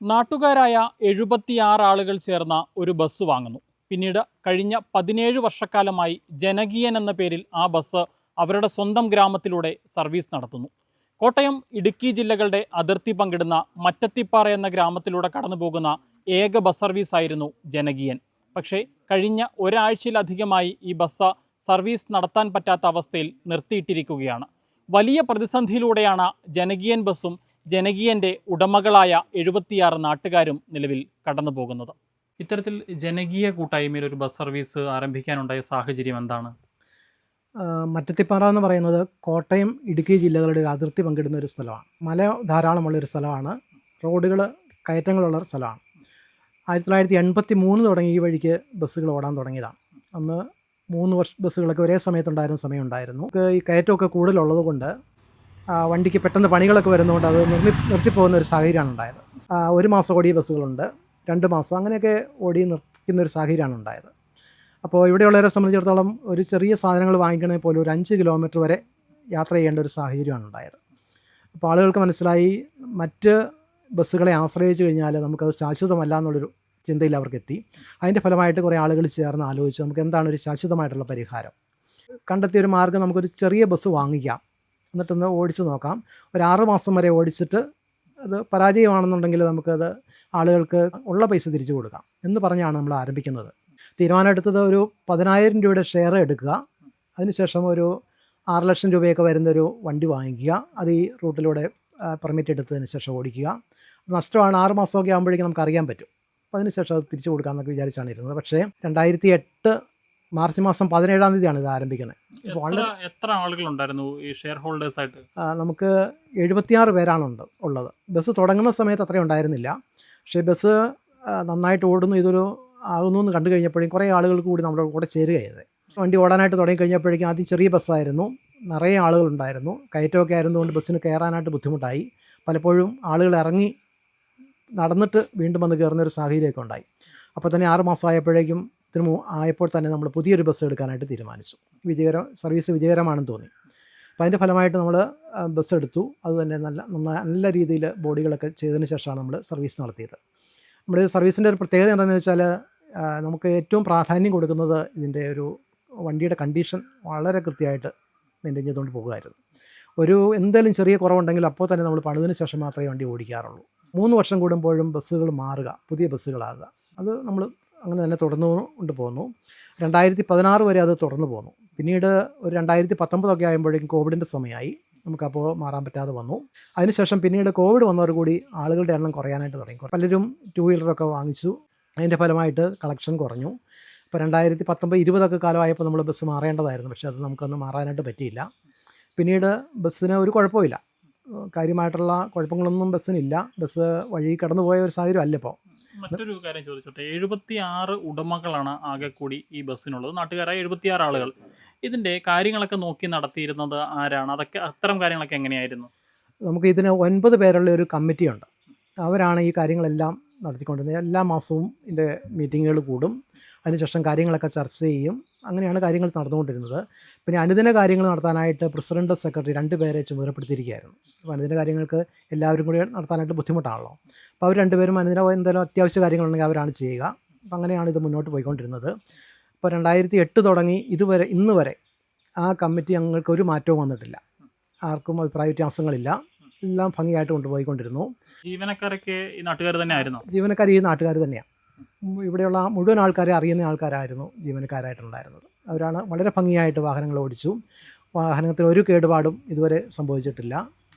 നാട്ടുകാരായ എഴുപത്തിയാറ് ആളുകൾ ചേർന്ന ഒരു ബസ് വാങ്ങുന്നു. പിന്നീട് കഴിഞ്ഞ പതിനേഴ് വർഷക്കാലമായി ജനകീയൻ എന്ന പേരിൽ ആ ബസ് അവരുടെ സ്വന്തം ഗ്രാമത്തിലൂടെ സർവീസ് നടത്തുന്നു. കോട്ടയം ഇടുക്കി ജില്ലകളുടെ അതിർത്തി പങ്കിടുന്ന മറ്റത്തിപ്പാറ എന്ന ഗ്രാമത്തിലൂടെ കടന്നുപോകുന്ന ഏക ബസ് സർവീസ് ആയിരുന്നു ജനകീയൻ. പക്ഷേ കഴിഞ്ഞ ഒരാഴ്ചയിലധികമായി ഈ ബസ് സർവീസ് നടത്താൻ പറ്റാത്ത അവസ്ഥയിൽ നിർത്തിയിട്ടിരിക്കുകയാണ്. വലിയ പ്രതിസന്ധിയിലൂടെയാണ് ജനകീയൻ ബസ്സും ജനകീയന്റെ ഉടമകളായ എഴുപത്തിയാറ് നാട്ടുകാരും നിലവിൽ കടന്നു പോകുന്നത് ഇത്തരത്തിൽ ജനകീയ കൂട്ടായ്മയിൽ ഒരു ബസ് സർവീസ് ആരംഭിക്കാനുണ്ടായ സാഹചര്യം എന്താണ്? മറ്റത്തിപ്പാറ എന്ന് പറയുന്നത് കോട്ടയം ഇടുക്കി ജില്ലകളുടെ ഒരു അതിർത്തി പങ്കിടുന്ന ഒരു സ്ഥലമാണ്. മല ധാരാളമുള്ള ഒരു സ്ഥലമാണ്. റോഡുകൾ കയറ്റങ്ങളുള്ള ഒരു സ്ഥലമാണ്. ആയിരത്തി തൊള്ളായിരത്തി എൺപത്തി മൂന്ന് തുടങ്ങി ഈ വഴിക്ക് ബസ്സുകൾ ഓടാൻ തുടങ്ങിയതാണ്. അന്ന് മൂന്ന് വർഷ ബസ്സുകളൊക്കെ ഒരേ സമയത്തുണ്ടായിരുന്ന സമയം ഉണ്ടായിരുന്നു ഈ കയറ്റമൊക്കെ കൂടുതലുള്ളത് കൊണ്ട് വണ്ടിക്ക് പെട്ടെന്ന് പണികളൊക്കെ വരുന്നതുകൊണ്ട് അത് നിർത്തി നിർത്തിപ്പോകുന്ന ഒരു സാഹചര്യമാണ് ഉണ്ടായത്. ഒരു മാസം ഓടിയ ബസ്സുകളുണ്ട്. രണ്ട് മാസം അങ്ങനെയൊക്കെ ഓടി നിർത്തിക്കുന്ന ഒരു സാഹചര്യമാണ് ഉണ്ടായത്. അപ്പോൾ ഇവിടെയുള്ളവരെ സംബന്ധിച്ചിടത്തോളം ഒരു ചെറിയ സാധനങ്ങൾ വാങ്ങിക്കണമെങ്കിൽ പോലും ഒരു അഞ്ച് കിലോമീറ്റർ വരെ യാത്ര ചെയ്യേണ്ട ഒരു സാഹചര്യമാണ് ഉണ്ടായത്. അപ്പോൾ ആളുകൾക്ക് മനസ്സിലായി മറ്റ് ബസ്സുകളെ ആശ്രയിച്ചു കഴിഞ്ഞാൽ നമുക്കത് ശാശ്വതമല്ല എന്നുള്ളൊരു ചിന്തയിൽ അവർക്ക് എത്തി. അതിന്റെ ഫലമായിട്ട് കുറേ ആളുകൾ ചേർന്ന് ആലോചിച്ചു നമുക്ക് എന്താണ് ഒരു ശാശ്വതമായിട്ടുള്ള പരിഹാരം. കണ്ടെത്തിയ ഒരു മാർഗം നമുക്കൊരു ചെറിയ ബസ് വാങ്ങിക്കാം. എന്നിട്ടൊന്ന് ഓടിച്ച് നോക്കാം. ഒരു ആറ് മാസം വരെ ഓടിച്ചിട്ട് അത് പരാജയമാണെന്നുണ്ടെങ്കിൽ നമുക്കത് ആളുകൾക്ക് ഉള്ള പൈസ തിരിച്ചു കൊടുക്കാം എന്ന് പറഞ്ഞാണ് നമ്മൾ ആരംഭിക്കുന്നത്. തീരുമാനം എടുത്തത് ഒരു പതിനായിരം രൂപയുടെ ഷെയർ എടുക്കുക. അതിനുശേഷം ഒരു ആറ് ലക്ഷം രൂപയൊക്കെ വരുന്നൊരു വണ്ടി വാങ്ങിക്കുക. അത് ഈ റൂട്ടിലൂടെ പെർമിറ്റ് എടുത്തതിന് ശേഷം ഓടിക്കുക. നഷ്ടമാണ് ആറ് മാസമൊക്കെ ആകുമ്പോഴേക്കും നമുക്ക് അറിയാൻ പറ്റും. അപ്പോൾ അതിനുശേഷം അത് തിരിച്ചു കൊടുക്കാമെന്നൊക്കെ വിചാരിച്ചാണ് ഇരുന്നത്. പക്ഷേ രണ്ടായിരത്തി എട്ട് മാർച്ച് മാസം പതിനേഴാം തീയതിയാണ് ഇത് ആരംഭിക്കുന്നത് വളരെ എത്ര ആളുകൾ ഉണ്ടായിരുന്നു ഈ ഷെയർ ഹോൾഡേഴ്സ് ആയിട്ട് നമുക്ക് എഴുപത്തിയാറ് പേരാണ് ഉണ്ട് ഉള്ളത്. ബസ് തുടങ്ങുന്ന സമയത്ത് അത്രയും ഉണ്ടായിരുന്നില്ല. പക്ഷേ ബസ് നന്നായിട്ട് ഓടുന്നു ഇതൊരു ആകുന്നു എന്ന് കണ്ടു കഴിഞ്ഞപ്പോഴേക്കും കുറേ ആളുകൾക്ക് കൂടി നമ്മുടെ കൂടെ ചേരുകയായത് വണ്ടി ഓടാനായിട്ട് തുടങ്ങി കഴിഞ്ഞപ്പോഴേക്കും ആദ്യം ചെറിയ ബസ്സായിരുന്നു. നിറയെ ആളുകളുണ്ടായിരുന്നു. കയറ്റമൊക്കെ ആയിരുന്നുകൊണ്ട് ബസ്സിന് കയറാനായിട്ട് ബുദ്ധിമുട്ടായി. പലപ്പോഴും ആളുകൾ ഇറങ്ങി നടന്നിട്ട് വീണ്ടും വന്ന് കയറുന്ന ഒരു സാഹചര്യമൊക്കെ ഉണ്ടായി. അപ്പോൾ തന്നെ ആറ് മാസം ആയപ്പോഴേക്കും ആയപ്പോൾ തന്നെ നമ്മൾ പുതിയൊരു ബസ് എടുക്കാനായിട്ട് തീരുമാനിച്ചു. വിജയകരം സർവീസ് വിജയകരമാണെന്ന് തോന്നി. അപ്പോൾ അതിന്റെ ഫലമായിട്ട് നമ്മൾ ബസ് എടുത്തു. അത് തന്നെ നല്ല നല്ല നല്ല രീതിയിൽ ബോഡികളൊക്കെ ചെയ്തതിന് ശേഷമാണ് നമ്മൾ സർവീസ് നടത്തിയത്. നമ്മുടെ സർവീസിന്റെ ഒരു പ്രത്യേകത എന്താണെന്ന് വെച്ചാൽ നമുക്ക് ഏറ്റവും പ്രാധാന്യം കൊടുക്കുന്നത് ഇതിന്റെ ഒരു വണ്ടിയുടെ കണ്ടീഷൻ വളരെ കൃത്യമായിട്ട് മെയിന്റെയിൻ ചെയ്തുകൊണ്ട് പോകുമായിരുന്നു. ഒരു എന്തെങ്കിലും ചെറിയ കുറവുണ്ടെങ്കിൽ അപ്പോൾ തന്നെ നമ്മൾ പണിതിന് ശേഷം മാത്രമേ വണ്ടി ഓടിക്കാറുള്ളൂ. മൂന്ന് വർഷം കൂടുമ്പോഴും ബസ്സുകൾ മാറുക പുതിയ ബസ്സുകളാകുക. അത് നമ്മൾ അങ്ങനെ തന്നെ തുടർന്നു കൊണ്ട് പോന്നു. രണ്ടായിരത്തി പതിനാറ് വരെ അത് തുടർന്നു പോന്നു. പിന്നീട് ഒരു രണ്ടായിരത്തി പത്തൊമ്പതൊക്കെ ആകുമ്പോഴേക്കും കോവിഡിന്റെ സമയമായി. നമുക്കപ്പോൾ മാറാൻ പറ്റാതെ വന്നു. അതിനുശേഷം പിന്നീട് കോവിഡ് വന്നതോടുകൂടി ആളുകളുടെ എണ്ണം കുറയാനായിട്ട് തുടങ്ങി. പലരും ടു വീലറൊക്കെ വാങ്ങിച്ചു. അതിന്റെ ഫലമായിട്ട് കളക്ഷൻ കുറഞ്ഞു. ഇപ്പോൾ രണ്ടായിരത്തി പത്തൊമ്പത് ഇരുപതൊക്കെ കാലമായപ്പോൾ നമ്മൾ ബസ് മാറേണ്ടതായിരുന്നു. പക്ഷേ അത് നമുക്കൊന്ന് മാറാനായിട്ട് പറ്റിയില്ല. പിന്നീട് ബസ്സിന് ഒരു കുഴപ്പമില്ല. കാര്യമായിട്ടുള്ള കുഴപ്പങ്ങളൊന്നും ബസ്സിനില്ല. ബസ് വഴി കടന്നു പോയ ഒരു സാഹചര്യം അല്ല ഇപ്പോൾ. മറ്റൊരു കാര്യം ചോദിച്ചോട്ടെ എഴുപത്തി ആറ് ഉടമകളാണ് ആകെ കൂടി ഈ ബസ്സിനുള്ളത്. നാട്ടുകാരായ എഴുപത്തി ആറ് ആളുകൾ. ഇതിന്റെ കാര്യങ്ങളൊക്കെ നോക്കി നടത്തിയിരുന്നത് ആരാണ്? അതൊക്കെ അത്തരം കാര്യങ്ങളൊക്കെ എങ്ങനെയായിരുന്നു? നമുക്ക് ഇതിന് ഒൻപത് പേരുള്ള ഒരു കമ്മിറ്റിയുണ്ട്. അവരാണ് ഈ കാര്യങ്ങളെല്ലാം നടത്തിക്കൊണ്ടിരുന്നത്. എല്ലാ മാസവും ഇതിന്റെ മീറ്റിങ്ങുകൾ കൂടും. അതിനുശേഷം കാര്യങ്ങളൊക്കെ ചർച്ച ചെയ്യും. അങ്ങനെയാണ് കാര്യങ്ങൾ നടന്നുകൊണ്ടിരുന്നത്. പിന്നെ അനുദിന കാര്യങ്ങൾ നടത്താനായിട്ട് പ്രസിഡന്റ് സെക്രട്ടറി രണ്ട് പേരെ ചുമതലപ്പെടുത്തിയിരിക്കുകയായിരുന്നു അപ്പോൾ അനുദിന കാര്യങ്ങൾക്ക് എല്ലാവരും കൂടി നടത്താനായിട്ട് ബുദ്ധിമുട്ടാണല്ലോ. അപ്പോൾ അവർ രണ്ടുപേരും അനുദിന എന്തെങ്കിലും അത്യാവശ്യ കാര്യങ്ങളുണ്ടെങ്കിൽ അവരാണ് ചെയ്യുക. അപ്പോൾ അങ്ങനെയാണ് ഇത് മുന്നോട്ട് പോയിക്കൊണ്ടിരുന്നത്. അപ്പോൾ രണ്ടായിരത്തി എട്ട് തുടങ്ങി ഇതുവരെ ഇന്ന് വരെ ആ കമ്മിറ്റി ഞങ്ങൾക്ക് ഒരു മാറ്റവും വന്നിട്ടില്ല. ആർക്കും അഭിപ്രായ വ്യത്യാസങ്ങളില്ല. എല്ലാം ഭംഗിയായിട്ട് കൊണ്ടുപോയിക്കൊണ്ടിരുന്നു. ജീവനക്കാരൊക്കെ ഈ നാട്ടുകാർ തന്നെയായിരുന്നു? ജീവനക്കാർ ഈ നാട്ടുകാർ തന്നെയാണ് ഇവിടെയുള്ള മുഴുവൻ ആൾക്കാരെ അറിയുന്ന ആൾക്കാരായിരുന്നു ജീവനക്കാരായിട്ടുണ്ടായിരുന്നത്. അവരാണ് വളരെ ഭംഗിയായിട്ട് വാഹനങ്ങൾ ഓടിച്ചു. വാഹനത്തിന് ഒരു കേടുപാടും ഇതുവരെ സംഭവിച്ചിട്ടില്ല.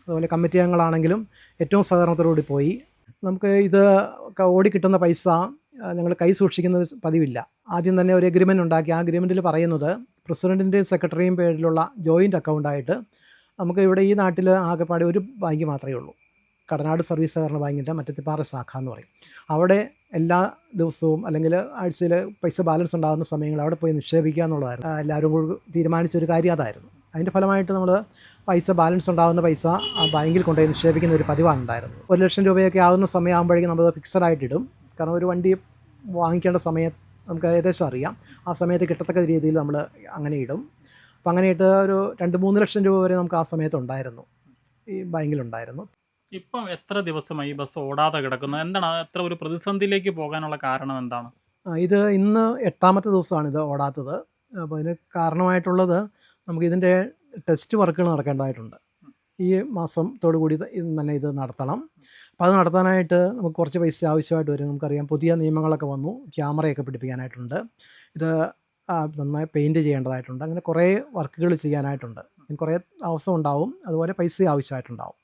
അതുപോലെ കമ്മിറ്റി അംഗങ്ങളാണെങ്കിലും ഏറ്റവും സഹകരണത്തോടുകൂടി പോയി. നമുക്ക് ഇത് ഓടിക്കിട്ടുന്ന പൈസ ഞങ്ങൾ കൈ സൂക്ഷിക്കുന്ന പതിവില്ല. ആദ്യം തന്നെ ഒരു എഗ്രിമെന്റ് ഉണ്ടാക്കി. ആ അഗ്രിമെന്റിൽ പറയുന്നത് പ്രസിഡന്റിന്റെയും സെക്രട്ടറിയും പേരിലുള്ള ജോയിന്റ് അക്കൗണ്ടായിട്ട് നമുക്ക് ഇവിടെ ഈ നാട്ടിൽ ആകെപ്പാടെ ഒരു ബാങ്ക് മാത്രമേ ഉള്ളൂ. കടനാട് സർവീസ് സഹകരണ ബാങ്കിന്റെ മറ്റത്തിപ്പാറ ശാഖ എന്ന് പറയും. അവിടെ എല്ലാ ദിവസവും അല്ലെങ്കിൽ ആഴ്ചയിൽ പൈസ ബാലൻസ് ഉണ്ടാകുന്ന സമയങ്ങൾ അവിടെ പോയി നിക്ഷേപിക്കുക എന്നുള്ളതായിരുന്നു. എല്ലാവരും കൂടി തീരുമാനിച്ച ഒരു കാര്യം അതായിരുന്നു. അതിന്റെ ഫലമായിട്ട് നമ്മൾ പൈസ ബാലൻസ് ഉണ്ടാകുന്ന പൈസ ആ ബാങ്കിൽ കൊണ്ടുപോയി നിക്ഷേപിക്കുന്ന ഒരു പതിവാണ് ഉണ്ടായിരുന്നത്. ഒരു ലക്ഷം രൂപയൊക്കെ ആകുന്ന സമയമാകുമ്പോഴേക്കും നമ്മൾ ഫിക്സഡ് ആയിട്ട് ഇടും. കാരണം ഒരു വണ്ടി വാങ്ങിക്കേണ്ട സമയത്ത് നമുക്ക് ഏകദേശം അറിയാം. ആ സമയത്ത് കിട്ടത്തക്ക രീതിയിൽ നമ്മൾ അങ്ങനെ ഇടും. അപ്പം അങ്ങനെ ഇട്ട് ഒരു രണ്ട് മൂന്ന് ലക്ഷം രൂപ വരെ നമുക്ക് ആ സമയത്ത് ഉണ്ടായിരുന്നു. ഈ ബാങ്കിലുണ്ടായിരുന്നു ഇപ്പം എത്ര ദിവസമായി ബസ് ഓടാതെ കിടക്കുന്നത് എന്താണ് എത്ര ഒരു പ്രതിസന്ധിയിലേക്ക് പോകാനുള്ള കാരണം എന്താണ്? ഇത് ഇന്ന് എട്ടാമത്തെ ദിവസമാണ് ഇത് ഓടാത്തത്. അപ്പോൾ അതിന് കാരണമായിട്ടുള്ളത് നമുക്ക് ഇതിന്റെ ടെസ്റ്റ് വർക്കുകൾ നടക്കേണ്ടതായിട്ടുണ്ട്. ഈ മാസത്തോടു കൂടി തന്നെ ഇത് നടത്തണം. അപ്പോൾ അത് നടത്താനായിട്ട് നമുക്ക് കുറച്ച് പൈസ ആവശ്യമായിട്ട് വരും. നമുക്കറിയാം പുതിയ നിയമങ്ങളൊക്കെ വന്നു. ക്യാമറയൊക്കെ പിടിപ്പിക്കാനായിട്ടുണ്ട്. ഇത് നന്നായി പെയിന്റ് ചെയ്യേണ്ടതായിട്ടുണ്ട്. അങ്ങനെ കുറേ വർക്കുകൾ ചെയ്യാനായിട്ടുണ്ട്. കുറേ ദിവസം ഉണ്ടാവും. അതുപോലെ പൈസ ആവശ്യമായിട്ടുണ്ടാവും.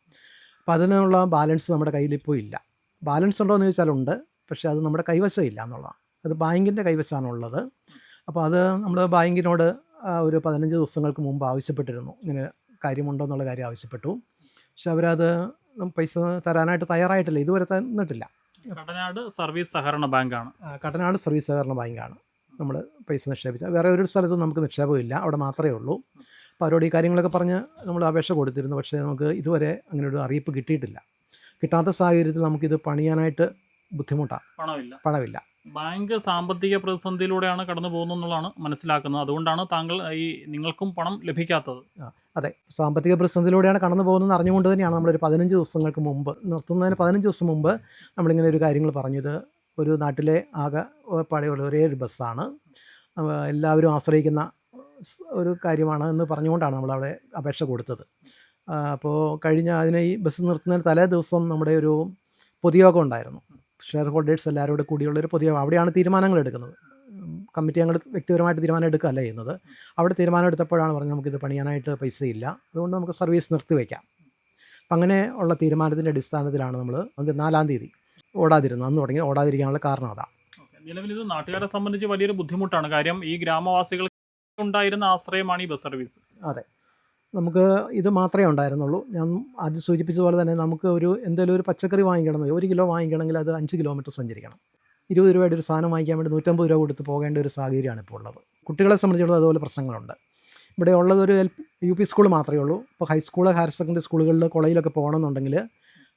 അപ്പോൾ അതിനുള്ള ബാലൻസ് നമ്മുടെ കയ്യിൽ ഇപ്പോൾ ഇല്ല. ബാലൻസ് ഉണ്ടോ എന്ന് ചോദിച്ചാൽ ഉണ്ട്. പക്ഷേ അത് നമ്മുടെ കൈവശം ഇല്ല എന്നുള്ളതാണ്. അത് ബാങ്കിന്റെ കൈവശമാണുള്ളത്. അപ്പോൾ അത് നമ്മൾ ബാങ്കിനോട് ഒരു പതിനഞ്ച് ദിവസങ്ങൾക്ക് മുമ്പ് ആവശ്യപ്പെട്ടിരുന്നു. ഇങ്ങനെ കാര്യമുണ്ടോ എന്നുള്ള കാര്യം ആവശ്യപ്പെട്ടു. പക്ഷെ അവരത് പൈസ തരാനായിട്ട് തയ്യാറായിട്ടില്ല. ഇതുവരെ തന്നിട്ടില്ല. കടനാട് സർവീസ് സഹകരണ ബാങ്കാണ്. കട്ടനാട് കടനാട് സർവീസ് സഹകരണ ബാങ്കാണ്. നമ്മൾ പൈസ നിക്ഷേപിച്ചത് വേറെ ഒരു സ്ഥലത്തും നമുക്ക് നിക്ഷേപമില്ല. അവിടെ മാത്രമേ ഉള്ളൂ. അവരോട് ഈ കാര്യങ്ങളൊക്കെ പറഞ്ഞ് നമ്മൾ അപേക്ഷ കൊടുത്തിരുന്നു. പക്ഷേ നമുക്ക് ഇതുവരെ അങ്ങനെ ഒരു അറിയിപ്പ് കിട്ടിയിട്ടില്ല. കിട്ടാത്ത സാഹചര്യത്തിൽ നമുക്കിത് പണിയാനായിട്ട് ബുദ്ധിമുട്ടാണ് പണമില്ല. പണമില്ല. ബാങ്ക് സാമ്പത്തിക പ്രതിസന്ധിയിലൂടെയാണ് കടന്നു പോകുന്നത് എന്നുള്ളതാണ് മനസ്സിലാക്കുന്നത്. അതുകൊണ്ടാണ് താങ്കൾ ഈ നിങ്ങൾക്കും പണം ലഭിക്കാത്തത്. അതെ. സാമ്പത്തിക പ്രതിസന്ധിയിലൂടെയാണ് കടന്നു പോകുന്നത് അറിഞ്ഞുകൊണ്ട് തന്നെയാണ് നമ്മളൊരു പതിനഞ്ച് ദിവസങ്ങൾക്ക് മുമ്പ് നിർത്തുന്നതിന് പതിനഞ്ച് ദിവസം മുമ്പ് നമ്മളിങ്ങനെ ഒരു കാര്യങ്ങൾ പറഞ്ഞത് ഒരു നാട്ടിലെ ആകെ പഴയ ഒരേ ഒരു ബസ്സാണ് എല്ലാവരും ആശ്രയിക്കുന്ന ഒരു കാര്യമാണ് എന്ന് പറഞ്ഞുകൊണ്ടാണ് നമ്മളവിടെ അപേക്ഷ കൊടുത്തത്. അപ്പോൾ കഴിഞ്ഞ അതിനെ ഈ ബസ് നിർത്തുന്നതിന് തലേ ദിവസം നമ്മുടെ ഒരു പൊതുയോഗം ഉണ്ടായിരുന്നു. ഷെയർ ഹോൾഡേഴ്സ് എല്ലാവരോട് കൂടിയുള്ള ഒരു പൊതുയോഗം. അവിടെയാണ് തീരുമാനങ്ങൾ എടുക്കുന്നത്. കമ്മിറ്റി ഞങ്ങൾ വ്യക്തിപരമായിട്ട് തീരുമാനം എടുക്കുകയല്ല ചെയ്യുന്നത്. അവിടെ തീരുമാനം എടുത്തപ്പോഴാണ് പറഞ്ഞത് നമുക്കിത് പണിയാനായിട്ട് പൈസയില്ല. അതുകൊണ്ട് നമുക്ക് സർവീസ് നിർത്തിവെക്കാം അപ്പം അങ്ങനെ ഉള്ള തീരുമാനത്തിന്റെ അടിസ്ഥാനത്തിലാണ് നമ്മൾ അത് നാലാം തീയതി ഓടാതിരുന്നത്. അന്ന് തുടങ്ങി ഓടാതിരിക്കാനുള്ള കാരണം അതാണ് നിലവിൽ ഇത് നാട്ടുകാരെ സംബന്ധിച്ച് വലിയൊരു ബുദ്ധിമുട്ടാണ്. കാര്യം ഈ ഗ്രാമവാസികൾ ഉണ്ടായിരുന്ന ആശ്രയമാണ് ഈ ബസ് സർവീസ്. അതെ. നമുക്ക് ഇത് മാത്രമേ ഉണ്ടായിരുന്നുള്ളൂ. ഞാൻ ആദ്യം സൂചിപ്പിച്ച പോലെ തന്നെ നമുക്ക് ഒരു എന്തെങ്കിലും ഒരു പച്ചക്കറി വാങ്ങിക്കണമെങ്കിൽ ഒരു കിലോ വാങ്ങിക്കണമെങ്കിൽ അത് അഞ്ച് കിലോമീറ്റർ സഞ്ചരിക്കണം. ഇരുപത് രൂപയുടെ ഒരു സാധനം വാങ്ങിക്കാൻ വേണ്ടി നൂറ്റമ്പത് രൂപ കൊടുത്ത് പോകേണ്ട ഒരു സാഹചര്യമാണ് ഇപ്പോൾ ഉള്ളത്. കുട്ടികളെ സംബന്ധിച്ചിടത്തോളം അതുപോലെ പ്രശ്നങ്ങളുണ്ട്. ഇവിടെ ഉള്ളത് ഒരു എൽ യു പി സ്കൂൾ മാത്രമേ ഉള്ളൂ. ഇപ്പോൾ ഹൈസ്കൂൾ ഹയർ സെക്കൻഡറി സ്കൂളുകളിൽ കോളേജിലൊക്കെ പോകണമെന്നുണ്ടെങ്കിൽ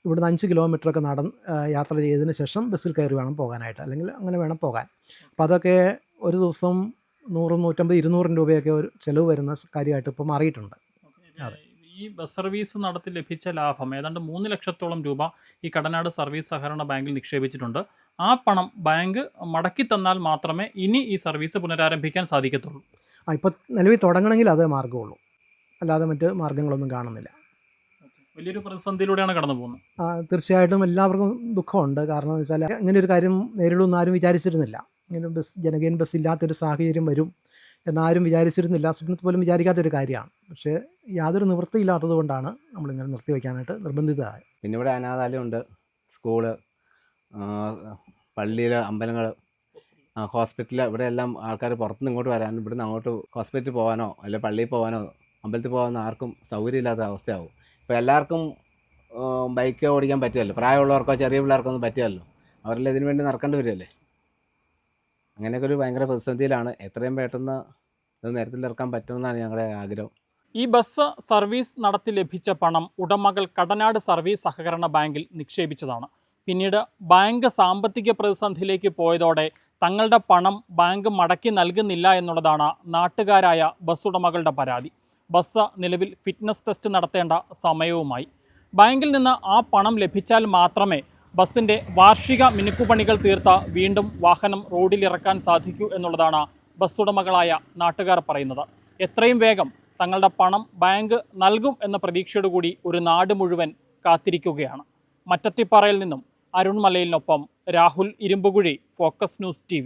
ഇവിടുന്ന് അഞ്ച് കിലോമീറ്ററൊക്കെ നടന്ന് യാത്ര ചെയ്തതിന് ശേഷം ബസ്സിൽ കയറി വേണം പോകാനായിട്ട്. അല്ലെങ്കിൽ അങ്ങനെ വേണം പോകാൻ. അപ്പോൾ അതൊക്കെ ഒരു ദിവസം നൂറ് നൂറ്റമ്പത് ഇരുന്നൂറ് രൂപയൊക്കെ ഒരു ചിലവ് വരുന്ന കാര്യമായിട്ട് ഇപ്പോൾ മാറിയിട്ടുണ്ട്. അതെ. ഈ ബസ് സർവീസ് നടത്തി ലഭിച്ച ലാഭം ഏതാണ്ട് മൂന്ന് ലക്ഷത്തോളം രൂപ ഈ കടനാട് സർവീസ് സഹകരണ ബാങ്കിൽ നിക്ഷേപിച്ചിട്ടുണ്ട്. ആ പണം ബാങ്ക് മടക്കി തന്നാൽ മാത്രമേ ഇനി ഈ സർവീസ് പുനരാരംഭിക്കാൻ സാധിക്കത്തുള്ളൂ. ആ ഇപ്പോൾ നിലവിൽ തുടങ്ങണമെങ്കിൽ അതേ മാർഗമുള്ളൂ. അല്ലാതെ മറ്റ് മാർഗങ്ങളൊന്നും കാണുന്നില്ല. വലിയൊരു പ്രതിസന്ധിയിലൂടെയാണ് കടന്നു പോകുന്നത്. തീർച്ചയായിട്ടും എല്ലാവർക്കും ദുഃഖമുണ്ട്. കാരണം എന്ന് വെച്ചാൽ ഇങ്ങനെ ഒരു കാര്യം നേരിടുമെന്ന് ആരും വിചാരിച്ചിരുന്നില്ല. ബസ് ജനകീയൻ ബസ് ഇല്ലാത്തൊരു സാഹചര്യം വരും എന്നാരും വിചാരിച്ചിരുന്നില്ല. സ്വപ്നത്തിൽ പോലും വിചാരിക്കാത്തൊരു കാര്യമാണ്. പക്ഷേ യാതൊരു നിവൃത്തിയില്ലാത്തത് കൊണ്ടാണ് നമ്മളിങ്ങനെ നിർത്തിവെക്കാനായിട്ട് നിർബന്ധിതരായത്. പിന്നെ ഇവിടെ അനാഥാലയമുണ്ട്. സ്കൂൾ പള്ളിയിൽ അമ്പലങ്ങൾ ഹോസ്പിറ്റൽ ഇവിടെ എല്ലാം ആൾക്കാർ പുറത്തുനിന്ന് ഇങ്ങോട്ട് വരാൻ ഇവിടുന്ന് അങ്ങോട്ട് ഹോസ്പിറ്റലിൽ പോകാനോ അല്ലെ പള്ളിയിൽ പോകാനോ അമ്പലത്തിൽ പോകാനോ ആർക്കും സൗകര്യമില്ലാത്ത അവസ്ഥയാവും. ഇപ്പോൾ എല്ലാവർക്കും ബൈക്ക് ഓടിക്കാൻ പറ്റുമല്ലോ പ്രായമുള്ളവർക്കോ ചെറിയ പിള്ളേർക്കോ ഒന്നും പറ്റുമല്ലോ അവരെല്ലാം ഇതിനു വേണ്ടി നടക്കേണ്ടി വരുമല്ലേ അങ്ങനെയൊക്കെ ഒരു ഭയങ്കര പ്രതിസന്ധിയിലാണ്. എത്രയും പെട്ടെന്ന് ഇത് നേരത്തിൽ ഇറക്കാൻ പറ്റുമെന്നാണ് ഞങ്ങളുടെ ആഗ്രഹം. ഈ ബസ് സർവീസ് നടത്തി ലഭിച്ച പണം ഉടമകൾ കടനാട് സർവീസ് സഹകരണ ബാങ്കിൽ നിക്ഷേപിച്ചതാണ്. പിന്നീട് ബാങ്ക് സാമ്പത്തിക പ്രതിസന്ധിയിലേക്ക് പോയതോടെ തങ്ങളുടെ പണം ബാങ്ക് മടക്കി നൽകുന്നില്ല എന്നുള്ളതാണ് നാട്ടുകാരായ ബസ് ഉടമകളുടെ പരാതി. ബസ് നിലവിൽ ഫിറ്റ്നസ് ടെസ്റ്റ് നടത്തേണ്ട സമയവുമായി. ബാങ്കിൽ നിന്ന് ആ പണം ലഭിച്ചാൽ മാത്രമേ ബസ്സിന്റെ വാർഷിക മിനുക്കുപണികൾ തീർത്ത വീണ്ടും വാഹനം റോഡിലിറക്കാൻ സാധിക്കൂ എന്നുള്ളതാണ് ബസ് ഉടമകളായ നാട്ടുകാർ പറയുന്നത്. എത്രയും വേഗം തങ്ങളുടെ പണം ബാങ്ക് നൽകും എന്ന പ്രതീക്ഷയോടുകൂടി ഒരു നാട് മുഴുവൻ കാത്തിരിക്കുകയാണ്. മറ്റത്തിപ്പാറയിൽ നിന്നും Arun മലയിലിനൊപ്പം Rahul Irumpukuzhi focus news T